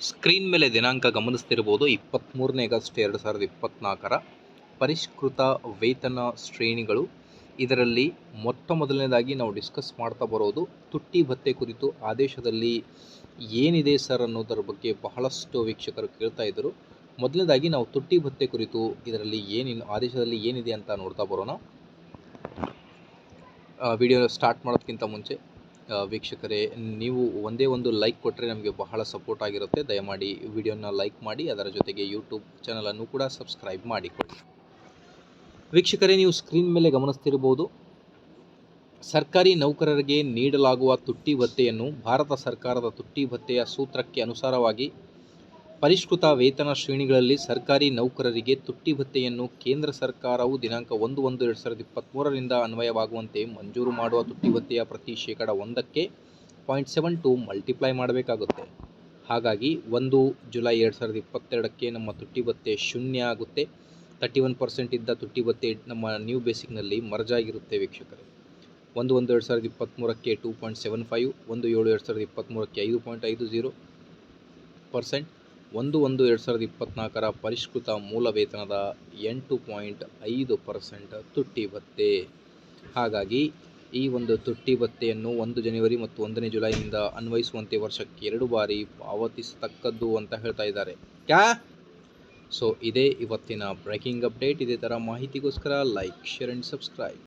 Screen ಮೇಲೆ ದಿನಾಂಕ ಗಮನಿಸ್ತಿರ್ಬೋದು ಇಪ್ಪತ್ತ್ಮೂರನೇ ಆಗಸ್ಟ್ ಎರಡು ಸಾವಿರದ ಇಪ್ಪತ್ತ್ನಾಲ್ಕರ ಪರಿಷ್ಕೃತ ವೇತನ ಶ್ರೇಣಿಗಳು. ಇದರಲ್ಲಿ ಮೊಟ್ಟ ಮೊದಲನೇದಾಗಿ ನಾವು ಡಿಸ್ಕಸ್ ಮಾಡ್ತಾ ಬರೋದು ತುಟ್ಟಿ ಭತ್ತೆ ಕುರಿತು ಆದೇಶದಲ್ಲಿ ಏನಿದೆ ಸರ್ ಅನ್ನೋದರ ಬಗ್ಗೆ ಬಹಳಷ್ಟು ವೀಕ್ಷಕರು ಕೇಳ್ತಾ ಇದ್ದರು. ಮೊದಲನೇದಾಗಿ ನಾವು ತುಟ್ಟಿ ಭತ್ತೆ ಕುರಿತು ಇದರಲ್ಲಿ ಏನೇನು ಆದೇಶದಲ್ಲಿ ಏನಿದೆ ಅಂತ ನೋಡ್ತಾ ಬರೋಣ. ವಿಡಿಯೋ ಸ್ಟಾರ್ಟ್ ಮಾಡೋದಕ್ಕಿಂತ ಮುಂಚೆ ವೀಕ್ಷಕರೇ, ನೀವು ಒಂದೇ ಒಂದು ಲೈಕ್ ಕೊಟ್ಟರೆ ನಮಗೆ ಬಹಳ ಸಪೋರ್ಟ್ ಆಗಿರುತ್ತೆ. ದಯಮಾಡಿ ವಿಡಿಯೋನ ಲೈಕ್ ಮಾಡಿ, ಅದರ ಜೊತೆಗೆ ಯೂಟ್ಯೂಬ್ ಚಾನಲನ್ನು ಕೂಡ ಸಬ್ಸ್ಕ್ರೈಬ್ ಮಾಡಿಕೊಳ್ಳಿ. ವೀಕ್ಷಕರೇ, ನೀವು ಸ್ಕ್ರೀನ್ ಮೇಲೆ ಗಮನಿಸ್ತಿರ್ಬೋದು. ಸರ್ಕಾರಿ ನೌಕರರಿಗೆ ನೀಡಲಾಗುವ ತುಟ್ಟಿ ಭತ್ಯೆಯನ್ನು ಭಾರತ ಸರ್ಕಾರದ ತುಟ್ಟಿ ಭತ್ಯೆಯ ಸೂತ್ರಕ್ಕೆ ಅನುಸಾರವಾಗಿ ಪರಿಷ್ಕೃತ ವೇತನ ಶ್ರೇಣಿಗಳಲ್ಲಿ ಸರ್ಕಾರಿ ನೌಕರರಿಗೆ ತುಟ್ಟಿ ಭತ್ಯೆಯನ್ನು ಕೇಂದ್ರ ಸರ್ಕಾರವು ದಿನಾಂಕ ಒಂದು ಒಂದು ಎರಡು ಸಾವಿರದ ಇಪ್ಪತ್ತ್ಮೂರರಿಂದ ಅನ್ವಯವಾಗುವಂತೆ ಮಂಜೂರು ಮಾಡುವ ತುಟ್ಟಿ ಭತ್ಯೆಯ ಪ್ರತಿ ಶೇಕಡ ಒಂದಕ್ಕೆ ಪಾಯಿಂಟ್ ಸೆವೆನ್ ಟು ಮಲ್ಟಿಪ್ಲೈ ಮಾಡಬೇಕಾಗುತ್ತೆ. ಹಾಗಾಗಿ ಒಂದು ಜುಲೈ ಎರಡು ಸಾವಿರದ ಇಪ್ಪತ್ತೆರಡಕ್ಕೆ ನಮ್ಮ ತುಟ್ಟಿ ಭತ್ಯೆ ಶೂನ್ಯ ಆಗುತ್ತೆ. ತರ್ಟಿ ಒನ್ ಪರ್ಸೆಂಟ್ ಇದ್ದ ತುಟ್ಟಿ ಭತ್ಯೆ ನಮ್ಮ ನ್ಯೂ ಬೇಸಿಕ್ನಲ್ಲಿ ಮರ್ಜ್ ಆಗಿರುತ್ತೆ ವೀಕ್ಷಕರೇ. ಒಂದು ಒಂದು ಎರಡು ಸಾವಿರದ ಇಪ್ಪತ್ತ್ಮೂರಕ್ಕೆ ಟೂ ಪಾಯಿಂಟ್ ಸೆವೆನ್ ಫೈವ್, ಒಂದು ಏಳು ಎರಡು ಸಾವಿರದ ಇಪ್ಪತ್ತ್ಮೂರಕ್ಕೆ ಐದು ಪಾಯಿಂಟ್ ಐದು ಜೀರೋ ಪರ್ಸೆಂಟ್ ಒಂದು ಒಂದು ಎರಡು ಸಾವಿರದ ಇಪ್ಪತ್ತ್ನಾಲ್ಕರ ಪರಿಷ್ಕೃತ ಮೂಲ ವೇತನದ ಎಂಟು ಪಾಯಿಂಟ್ ಐದು ಪರ್ಸೆಂಟ್ ತುಟ್ಟಿ ಭತ್ತೆ. ಹಾಗಾಗಿ ಈ ಒಂದು ತುಟ್ಟಿ ಭತ್ತೆಯನ್ನು ಒಂದು ಜನವರಿ ಮತ್ತು ಒಂದನೇ ಜುಲೈನಿಂದ ಅನ್ವಯಿಸುವಂತೆ ವರ್ಷಕ್ಕೆ ಎರಡು ಬಾರಿ ಪಾವತಿಸತಕ್ಕದ್ದು ಅಂತ ಹೇಳ್ತಾ ಇದ್ದಾರೆ. ಕ್ಯಾ? ಸೊ ಇದೇ ಇವತ್ತಿನ ಬ್ರೇಕಿಂಗ್ ಅಪ್ಡೇಟ್ ಇದೇ ಥರ ಮಾಹಿತಿಗೋಸ್ಕರ ಲೈಕ್ ಶೇರ್ ಆ್ಯಂಡ್ ಸಬ್ಸ್ಕ್ರೈಬ್